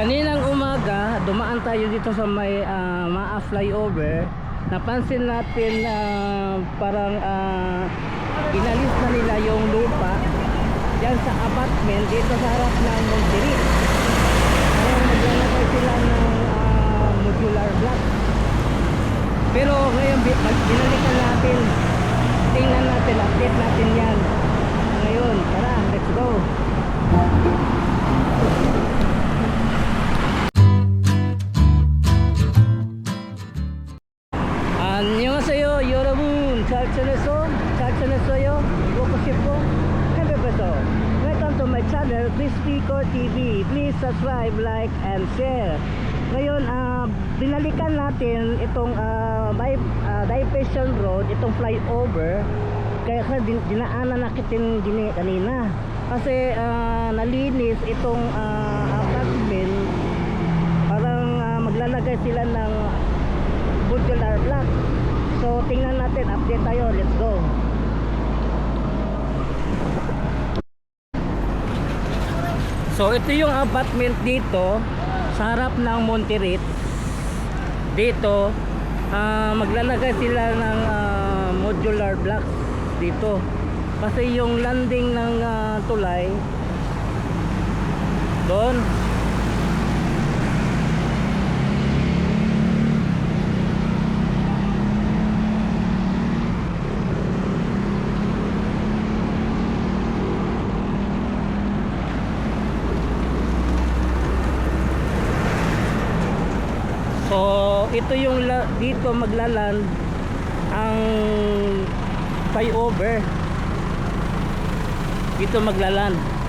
Kaninang umaga, dumaan tayo dito sa may ah, Maa flyover. Napansin natin ah, parang ah, inalis na nila yung lupa yan sa apartment dito sa harap ng Monterey. Parang naglalagay sila ng ah, modular block. Pero ngayon, binalikan natin. Tingnan natin, update natin yan. Ngayon, tara, let's go. Channel Crispy Core TV Please subscribe, like, and share Ngayon, ah, binalikan natin itong uh, Diversion Road, itong flyover Kaya din, dinaanan natin din kanina Kasi ah, nalinis itong ah, apartment Parang ah, maglalagay sila ng modular block. So tingnan natin, update tayo. Let's go. So ito yung apartment dito sa harap ng Monterey. Dito ah, maglalagay sila ng ah, modular block dito. Kasi yung landing ng ah, tulay doon So, ito yung dito maglaland ang flyover. Dito maglaland.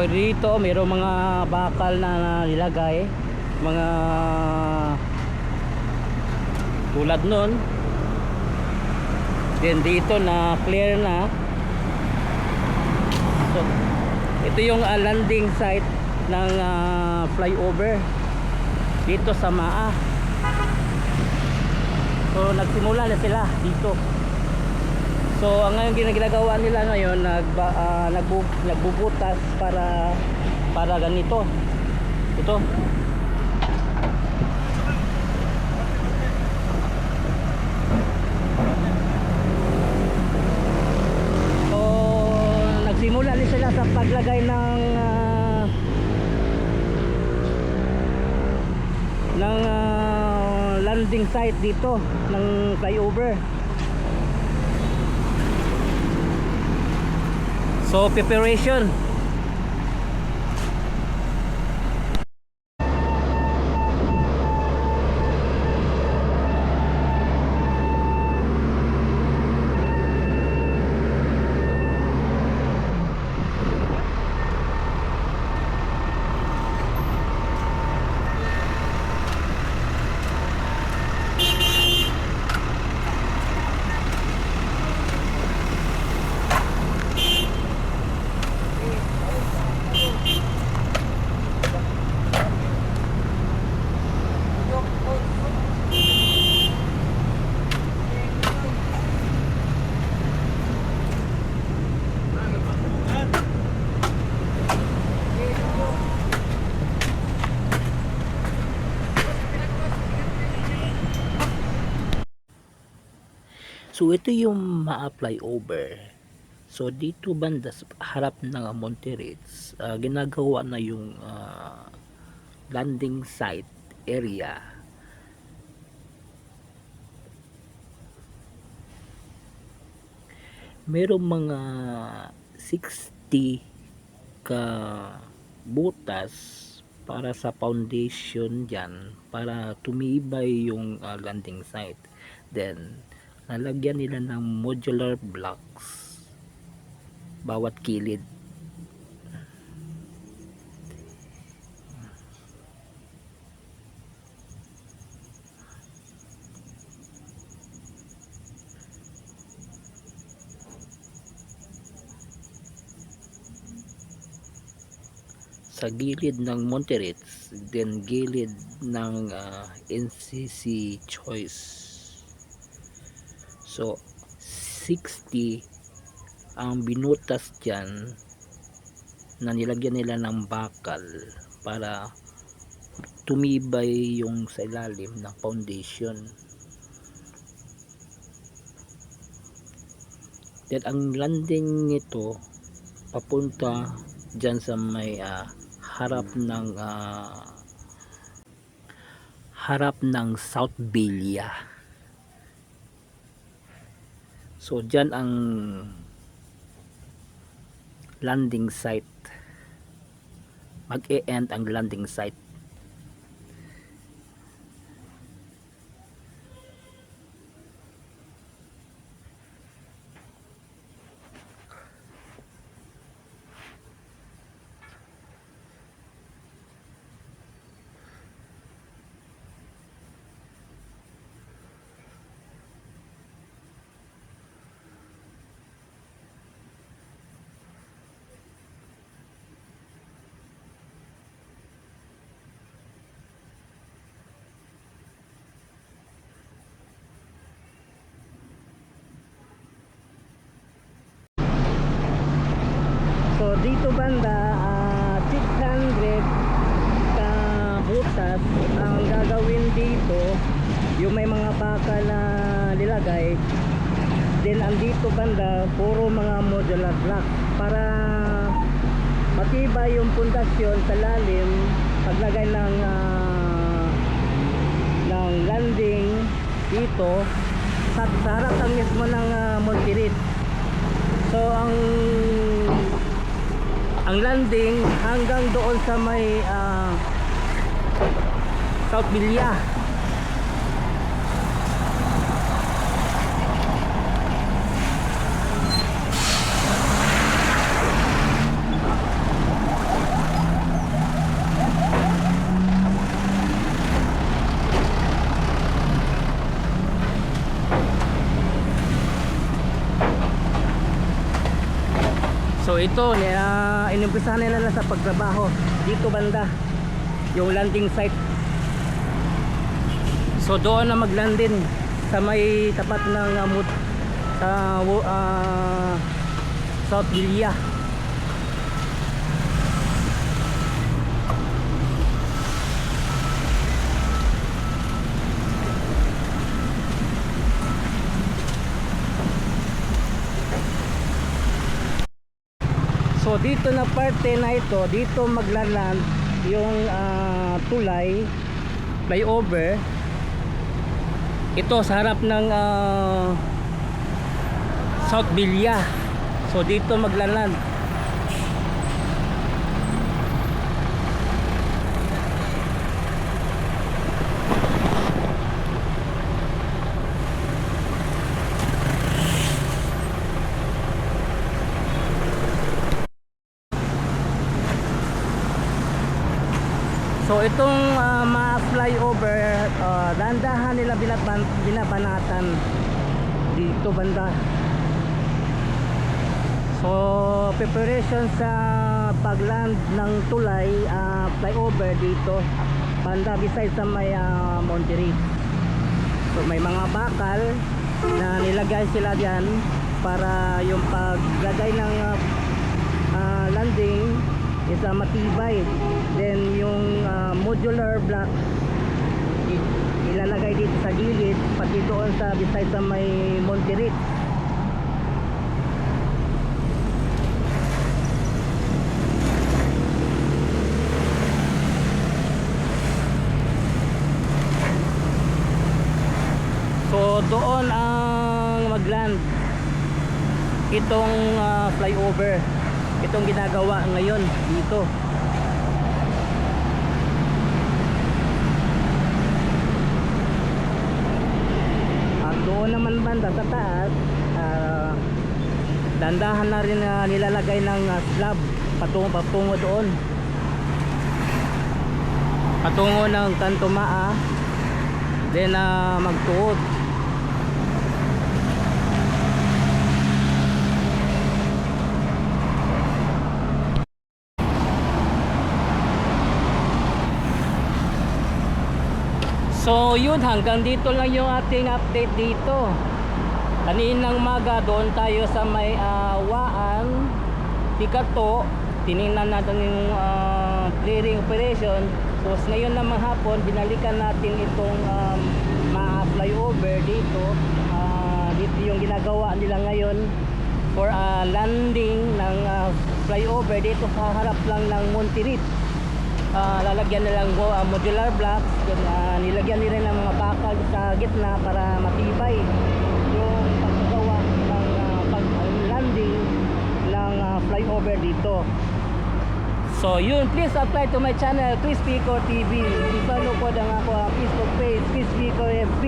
So dito mga bakal na nilagay, mga tulad nun. Then dito na clear na. So ito yung ah, landing site ng ah, flyover dito sa Maa. So nagsimula na sila dito. So ang ngayon gina- ginagawa nila ngayon nag uh, nagbu, nagbubutas para para ganito. Ito. So nagsimula din sila sa paglagay ng ah, ng ah, landing site dito ng flyover. So preparation. So ito yung ma-apply over. So dito banda sa harap ng Monterey, uh, ginagawa na yung ah, landing site area. Merong mga 60 ka butas para sa foundation dyan para tumibay yung ah, landing site. Then nalagyan nila ng modular blocks. Bawat kilid. Sa gilid ng Monterets, then gilid ng ah, uh, NCC Choice so 60 ang binutas dyan na nilagyan nila ng bakal para tumibay yung sa ilalim ng foundation. Then ang landing nito papunta dyan sa may ah, harap ng ah, harap ng South Bilia so dyan ang landing site. Mag-e-end ang landing site So dito banda ah, 600 ka butas ang gagawin dito yung may mga bakal na nilagay then andito banda puro mga modular block. Para matibay yung pundasyon sa lalim paglagay ng ah, ng landing dito sa, harap mismo ng uh, Montirit so ang ang landing hanggang doon sa may ah, South Villa ito, uh, inimpisahan nila na sa pagtrabaho dito banda yung landing site. So doon na maglandin sa may tapat ng uh, uh, uh, South Villa. So dito na parte na ito, dito maglaland yung ah, tulay flyover. Ito sa harap ng ah, South Villa. So dito maglaland. Itong uh, mga flyover, uh, dahan nila binaban, binabanatan dito banda. So preparation sa pagland ng tulay, uh, flyover dito banda beside sa may uh, Monterey. So may mga bakal na nilagay sila diyan para yung paglagay ng uh, ah, landing is uh, matibay. Then yung ah, modular block ilalagay dito sa gilid pati doon sa beside sa may Monterey. So doon ang magland. Itong ah, flyover. Itong ginagawa ngayon dito sa taas uh, ah, dandahan na rin uh, nilalagay ng uh, slab patungo, patungo doon. Patungo ng Tantumaa then ah, uh, magtuod So yun hanggang dito lang yung ating update dito. Kaninang maga doon tayo sa may ah, Waan, Tikato. Tiningnan natin yung ah, clearing operation. So ngayon naman hapon, binalikan natin itong um, mga flyover dito. Ah, dito yung ginagawa nila ngayon for a landing ng ah, flyover dito sa harap lang ng Montirit. Ah, lalagyan nilang ah, modular blocks ah, nilagyan nila ng mga bakal sa gitna para matibay yung paggawa ng ah, pag landing ng ah, flyover dito. So yun. Please apply to my channel Chris Pico TV i-follow ko ako ang Facebook page Chris Pico FB